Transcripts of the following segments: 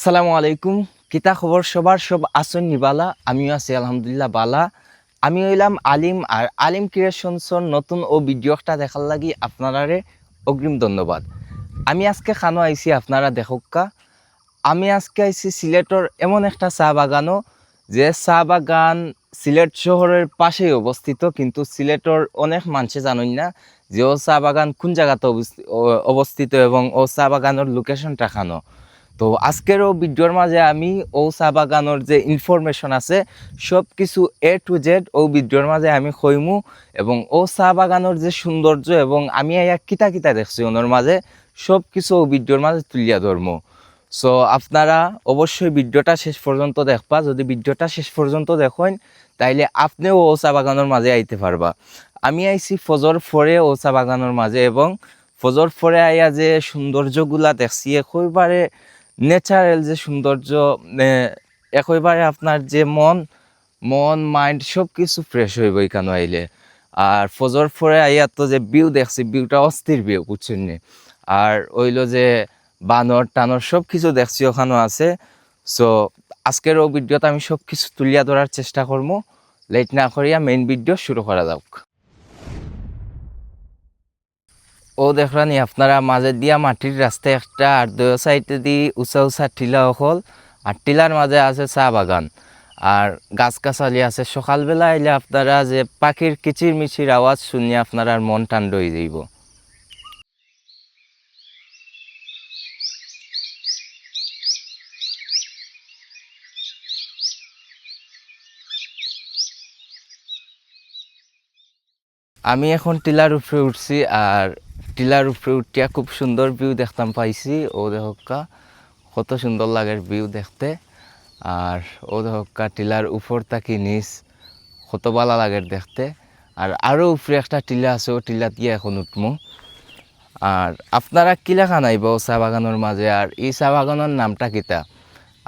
আসসালামু আলাইকুম। কিতা খবর সবার? সব আসন নিবালা আমিও আছি, আলহামদুলিল্লাহ, বালা। আমি হইলাম আলিম আর আলিম ক্রিয়েশনসর নতুন ও ভিডিওটা দেখার লাগি আপনারারে। অগ্রিম ধন্যবাদ। আমি আজকে খানো আইছি আপনারা দেখুকা আমি আজকে আইছি সিলেটর এমন একটা চা বাগানও যে চা বাগান সিলেট শহরের পাশেই অবস্থিত, কিন্তু সিলেটর অনেক মানুষে জানেন না যে ও চা বাগান কোন জায়গাতে অবস্থি- অবস্থিত এবং ও চা বাগানের লোকেশনটা খানো। তো আজকের ও ভিডিওর মাঝে আমি ও চা বাগানোর যে ইনফরমেশন আছে সব কিছু এ টু জেড ও ভিডিওর মাঝে আমি কইমু এবং ও চা বাগানোর যে সৌন্দর্য এবং আমি এয়া কিতা কিতা দেখছি ওনার মাঝে সব কিছু ও ভিডিওর মাঝে তুলিয়া ধরমু সো আপনারা অবশ্যই ভিডিওটা শেষ পর্যন্ত দেখবা। যদি ভিডিওটা শেষ পর্যন্ত দেখেন তাইলে আপনিও ও চা বাগানোর মাঝে আইতে পারবা। আমি আইছি ফজর ফরে ও চা বাগানোর মাঝে এবং ফজর ফরে আইয়া যে সৌন্দর্যগুলা দেখছি একেবারে ন্যাচারাল যে সৌন্দর্য এ, একেবারে আপনার যে মন মন মাইন্ড সব কিছু ফ্রেশ হইব এখানে আইলে। আর ফজর ফরে আইয়া তো যে ভিউ দেখছি ভিউটা অস্থির ভিউ বুঝছেন? আর ওইলো যে বানর টানর সব কিছু দেখছি ওখানেও আছে। সো আজকের ও ভিডিওতে আমি সব কিছু তুলিয়া ধরার চেষ্টা করব লেট না করিয়া মেইন ভিডিও শুরু করা যাক। ও দেখরানি আপনারা মাঝে দিয়া মাটির রাস্তায় একটা আর দুই সাইডে দি উঁচা উঁচা টিলা হল আর টিলার মাঝে আছে চা বাগান। আর গাছ গাছালি আছে, সকালবেলা আইলে আপনারা যে পাখির কিচির মিচির আওয়াজ শুনিয়ে আপনারা মন ঠান্ডা হয়ে যাইব। আমি এখন টিলার উপরে উঠছি, আর টিলার উপরে উঠিয়া খুব সুন্দর ভিউ দেখতাম পাইছি। ও দেখা কত সুন্দর লাগে ভিউ দেখতে। আর ও দেখা টিলার উপর তাকি নিচ, কত ভালো লাগে দেখতে। আর আরও উপরে একটা টিলা আছে, ও টিলাত গিয়ে এখন উঠমু। আর আপনারা কিলা খান আইব চা বাগানের মাঝে? আর এই চা বাগানের নামটা কিতা?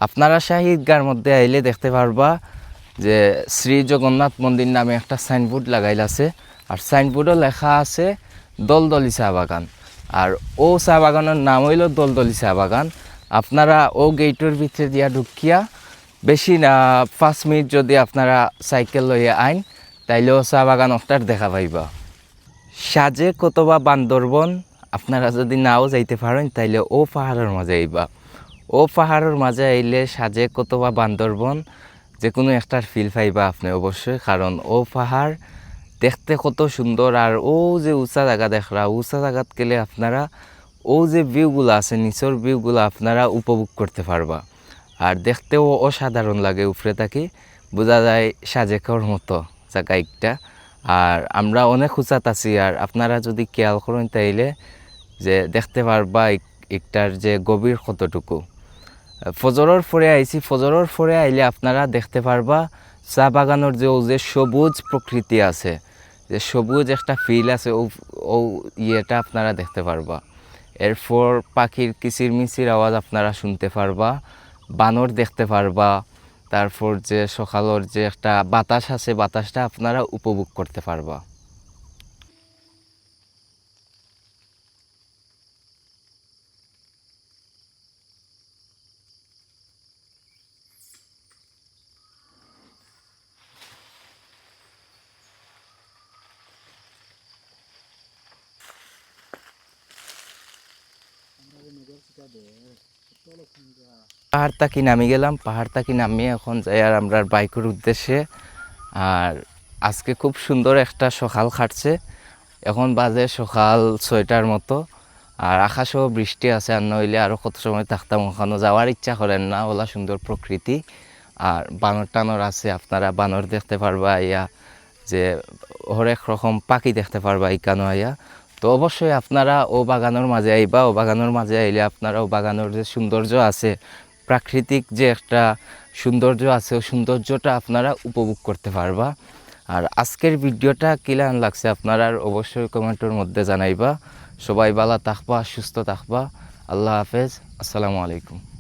আপনারা শাহিদগার মধ্যে আইলে দেখতে পারবা যে শ্রী জগন্নাথ মন্দির নামে একটা সাইনবোর্ড লাগাইল আছে। আর সাইনবোর্ডও লেখা আছে দলদলি চা বাগান। আর ও চা বাগানের নাম হইল দলদলি চা বাগান। আপনারা ও গেটের ভিতরে দিয়া ঢুকিয়া, বেশি না, পাঁচ মিনিট যদি আপনারা সাইকেল লইয়া আইন, তাইলেও চা বাগান অফটার দেখা পাইবা। সাজে কতবা বান্দরবন আপনারা যদি নাও যাইতে পারেন, তাইলে ও পাহাড়ের মাঝে আইবা। ও পাহাড়ের মাঝে আইলে সাজে কতবা বান্দরবন যে কোনো একটার ফিল পাইবা আপনি অবশ্যই কারণ ও পাহাড় দেখতে কত সুন্দর। আর ও যে উঁচা জায়গা দেখরা উঁচা জায়গাত গেলে আপনারা ও যে ভিউগুলো আছে, নিচের ভিউগুলো আপনারা উপভোগ করতে পারবা। আর দেখতেও অসাধারণ লাগে উপরে থাকি বোঝা যায় সাজেকর মতো জায়গা একটা। আর আমরা অনেক উঁচাত আছি, আর আপনারা যদি খেয়াল করেন তাইলে যে দেখতে পারবা একটার যে গভীর কতটুকু। ফজরের পরে আইছি, ফজরের পরে আইলে আপনারা দেখতে পারবা চা বাগানের যে যে সবুজ প্রকৃতি আছে যে সবুজ একটা ফিল আছে ও ইয়েটা আপনারা দেখতে পারবা। এরপর পাখির কিচির মিচির আওয়াজ আপনারা শুনতে পারবা, বানর দেখতে পারবা, তারপর যে সকালের যে একটা বাতাস আছে, বাতাসটা আপনারা উপভোগ করতে পারবা। পাহাড় তাকি নামি গেলাম? পাহাড় তাকি নামিয়ে এখন যাই আর আমরা বাইকের উদ্দেশ্যে। আর আজকে খুব সুন্দর একটা সকাল কাটছে এখন বাজে সকাল ছয়টার মতো। আর আকাশেও বৃষ্টি আছে আর নইলে আরও কত সময় থাকতাম ওখানে যাওয়ার ইচ্ছা করেন না, ওলা সুন্দর প্রকৃতি। আর বানর টানর আছে, আপনারা বানর দেখতে পারবা ইয়া যে হরেক রকম পাখি দেখতে পারবা ইকানো আইয়া। তো অবশ্যই আপনারা ও বাগানের মাঝে আইবা, ও বাগানের মাঝে আইলে আপনারা ও বাগানের যে সৌন্দর্য আছে, প্রাকৃতিক যে একটা সৌন্দর্য আছে, ও সৌন্দর্যটা আপনারা উপভোগ করতে পারবা। আর আজকের ভিডিওটা কিলান লাগছে আপনারা অবশ্যই কমেন্টের মধ্যে জানাইবা। সবাই ভালো থাকবা, সুস্থ থাকবা। আল্লাহ হাফেজ। আসসালামু আলাইকুম।